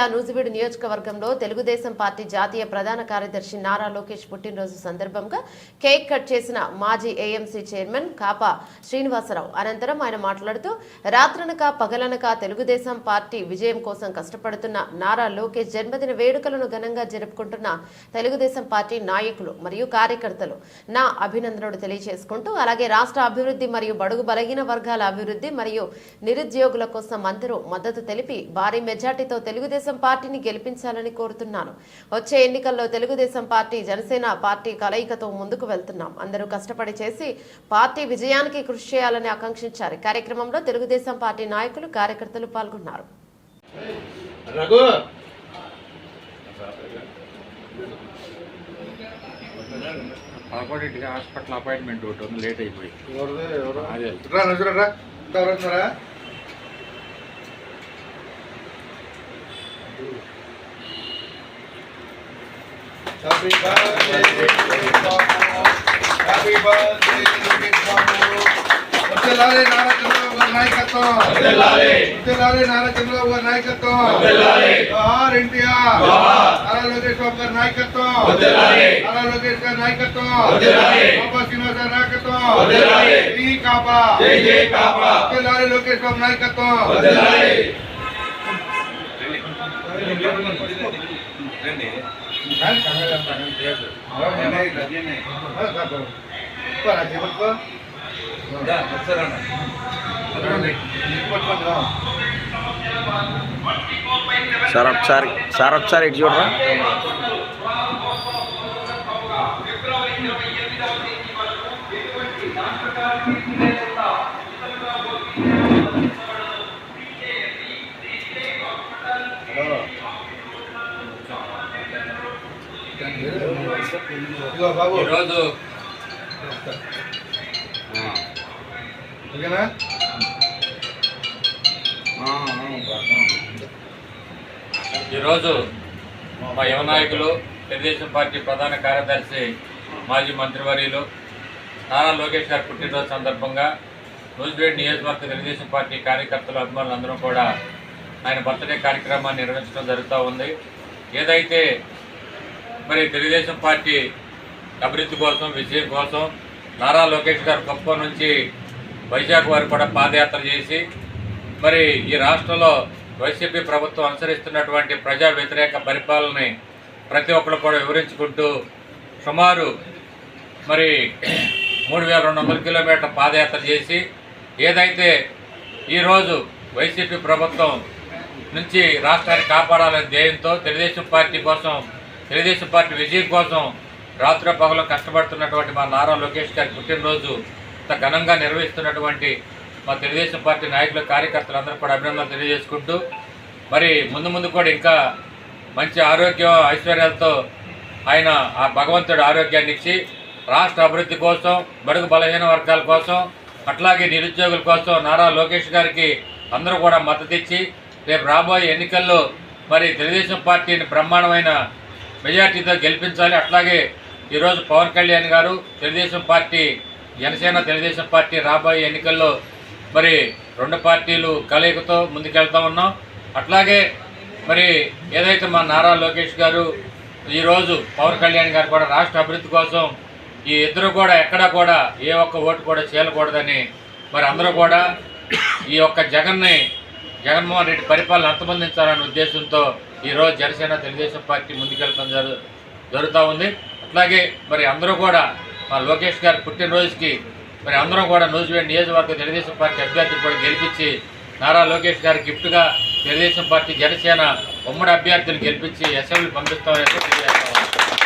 జిల్లా నూజివీడు నియోజకవర్గంలో తెలుగుదేశం పార్టీ జాతీయ ప్రధాన కార్యదర్శి నారా లోకేష్ పుట్టినరోజు సందర్భంగా కేక్ కట్ చేసిన మాజీ ఏఎంసీ చైర్మన్ కాపా శ్రీనివాసరావు. అనంతరం ఆయన మాట్లాడుతూ రాత్రనక పగలనక తెలుగుదేశం పార్టీ విజయం కోసం కష్టపడుతున్న నారా లోకేష్ జన్మదిన వేడుకలను ఘనంగా జరుపుకుంటున్న తెలుగుదేశం పార్టీ నాయకులు మరియు కార్యకర్తలు నా అభినందనలు తెలియజేసుకుంటూ అలాగే రాష్ట్ర అభివృద్ధి మరియు బడుగు బలహీన వర్గాల అభివృద్ధి మరియు నిరుద్యోగుల కోసం అందరూ మద్దతు తెలిపి భారీ మెజార్టీతో తెలుగుదేశం పార్టీని గెలిపించాలని కోరుతున్నాను. వచ్చే ఎన్నికల్లో తెలుగుదేశం పార్టీ జనసేన పార్టీ కలయికతో ముందుకు వెళ్తున్నాం. అందరూ కష్టపడి చేసి పార్టీ విజయానికి కృషి చేయాలని ఆకాంక్షించారు. కార్యక్రమంలో తెలుగుదేశం పార్టీ నాయకులు కార్యకర్తలు పాల్గొన్నారు. హాస్పిటల్ అపాయింట్మెంట్ ఒకటి ఉంది లేట్ అయిపోయి అదే. బర్త్డే లోకేష్ బాబు వర్ధిల్లాలి నారా చంద్రబాబు గారి నాయకత్వం వర్ధిల్లాలి వర్ధిల్లాలి నారా చంద్రబాబు గారి నాయకత్వం వర్ధిల్లాలి జోహార్ ఎన్టీఆర్ నారా లోకేష్ బాబు గారి నాయకత్వం వర్ధిల్లాలి నారా లోకేష్ గారి నాయకత్వం వర్ధిల్లాలి బాబా శ్రీనివాస్ గారి నాయకత్వం వర్ధిల్లాలి జై కాపా జై జై కాపా వర్ధిల్లాలి లోకేష్ బాబు నాయకత్వం వర్ధిల్లాలి సార్ ఒకసారి సార్ ఒకసారి ఇటు చూడరా? ఇదిగో ఈరోజు. ఓకేనా? ఈరోజు మా యువ నాయకులు తెలుగుదేశం పార్టీ ప్రధాన కార్యదర్శి మాజీ మంత్రివర్యులు నారా లోకేష్ గారి పుట్టినరోజు సందర్భంగా నూజివేడ్ నియోజకవర్గ తెలుగుదేశం పార్టీ కార్యకర్తలు అభిమానులు అందరూ కూడా ఆయన బర్త్డే కార్యక్రమాన్ని నిర్వహించడం జరుగుతూ ఉంది. ఏదైతే మరి తెలుగుదేశం పార్టీ అభివృద్ధి కోసం విజయం కోసం నారా లోకేష్ గారు గొప్ప నుంచి వైజాగ్ వారు కూడా పాదయాత్ర చేసి మరి ఈ రాష్ట్రంలో వైసీపీ ప్రభుత్వం అనుసరిస్తున్నటువంటి ప్రజా వ్యతిరేక పరిపాలనని ప్రతి ఒక్కరు కూడా వివరించుకుంటూ సుమారు మరి మూడు వేల రెండు వందల కిలోమీటర్ల పాదయాత్ర చేసి ఏదైతే ఈరోజు వైసీపీ ప్రభుత్వం నుంచి రాష్ట్రాన్ని కాపాడాలనే ధ్యేయంతో తెలుగుదేశం పార్టీ కోసం తెలుగుదేశం పార్టీ విజయం కోసం రాత్రి పగలు కష్టపడుతున్నటువంటి మా నారా లోకేష్ గారి పుట్టినరోజు ఇంత ఘనంగా నిర్వహిస్తున్నటువంటి మా తెలుగుదేశం పార్టీ నాయకులు కార్యకర్తలందరూ కూడా అభినందనలు తెలియజేసుకుంటూ మరి ముందు ముందు కూడా ఇంకా మంచి ఆరోగ్యం ఐశ్వర్యాలతో ఆయన ఆ భగవంతుడు ఆరోగ్యాన్ని ఇచ్చి రాష్ట్ర అభివృద్ధి కోసం బడుగు బలహీన వర్గాల కోసం అట్లాగే నిరుద్యోగుల కోసం నారా లోకేష్ గారికి అందరూ కూడా మద్దతు ఇచ్చి రేపు రాబోయే ఎన్నికల్లో మరి తెలుగుదేశం పార్టీని బ్రహ్మాండమైన మెజార్టీతో గెలిపించాలి. అట్లాగే ఈరోజు పవన్ కళ్యాణ్ గారు తెలుగుదేశం పార్టీ జనసేన తెలుగుదేశం పార్టీ రాబోయే ఎన్నికల్లో మరి రెండు పార్టీలు కలయికతో ముందుకెళ్తా ఉన్నాం. అట్లాగే మరి ఏదైతే మా నారా లోకేష్ గారు ఈరోజు పవన్ కళ్యాణ్ గారు కూడా రాష్ట్ర అభివృద్ధి కోసం ఈ ఇద్దరు కూడా ఎక్కడా కూడా ఏ ఒక్క ఓటు కూడా చేయకూడదని మరి అందరూ కూడా ఈ యొక్క జగన్ని జగన్మోహన్ రెడ్డి పరిపాలన అంతమందించాలనే ఉద్దేశంతో ఈరోజు జనసేన తెలుగుదేశం పార్టీ ముందుకెళ్ళడం జరు జరుగుతూ ఉంది. అట్లాగే మరి అందరూ కూడా మా లోకేష్ గారి పుట్టినరోజుకి మరి అందరం కూడా నూజివేడ్ నియోజకవర్గ తెలుగుదేశం పార్టీ అభ్యర్థిని కూడా గెలిపించి నారా లోకేష్ గారి గిఫ్ట్గా తెలుగుదేశం పార్టీ జనసేన ఉమ్మడి అభ్యర్థులు గెలిపించి అసెంబ్లీ పంపిస్తామని తెలియజేస్తాం